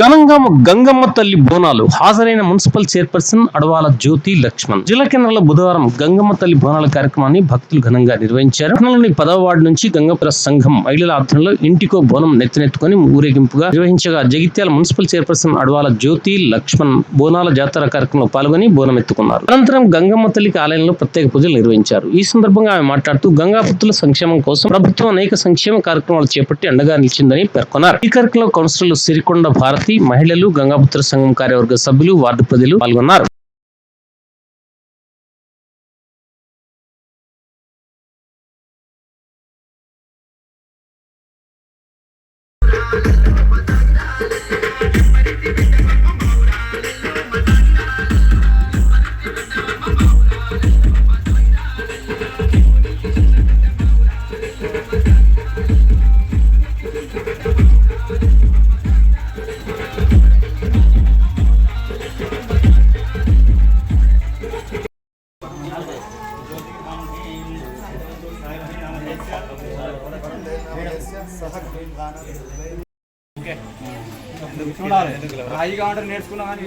ఘనంగా గంగమ్మ తల్లి బోనాలు హాజరైన మున్సిపల్ చైర్పర్సన్ అడవాల జ్యోతి లక్ష్మణ్. జిల్లా కేంద్రంలో బుధవారం గంగమ్మ తల్లి బోనాల కార్యక్రమాన్ని భక్తులు ఘనంగా నిర్వహించారు. పట్టణంలోని పదవ వార్డు నుంచి గంగపుర సంఘం మహిళల ఆధ్వర్యంలో ఇంటికో బోనం నెత్తినెత్తుకుని ఊరేగింపుగా నిర్వహించగా జగిత్యాల మున్సిపల్ చైర్పర్సన్ అడవాల జ్యోతి లక్ష్మణ్ బోనాల జాతర కార్యక్రమంలో పాల్గొని బోనం ఎత్తుకున్నారు. అనంతరం గంగమ్మ తల్లికి ఆలయంలో ప్రత్యేక పూజలు నిర్వహించారు. ఈ సందర్భంగా ఆమె మాట్లాడుతూ గంగాపుత్రుల సంక్షేమం కోసం ప్రభుత్వం అనేక సంక్షేమ కార్యక్రమాలు చేపట్టి అండగా నిలిచిందని పేర్కొన్నారు. ఈ కార్యక్రమంలో కౌన్సిలర్లు సిరికొండ భారత్ మహిళలు గంగాపుత్ర సంఘం కార్యవర్గ సభ్యులు వార్డు ప్రజలు పాల్గొన్నారు. చూడాలి. రాయి కావాలంటే నేర్చుకున్నా కానీ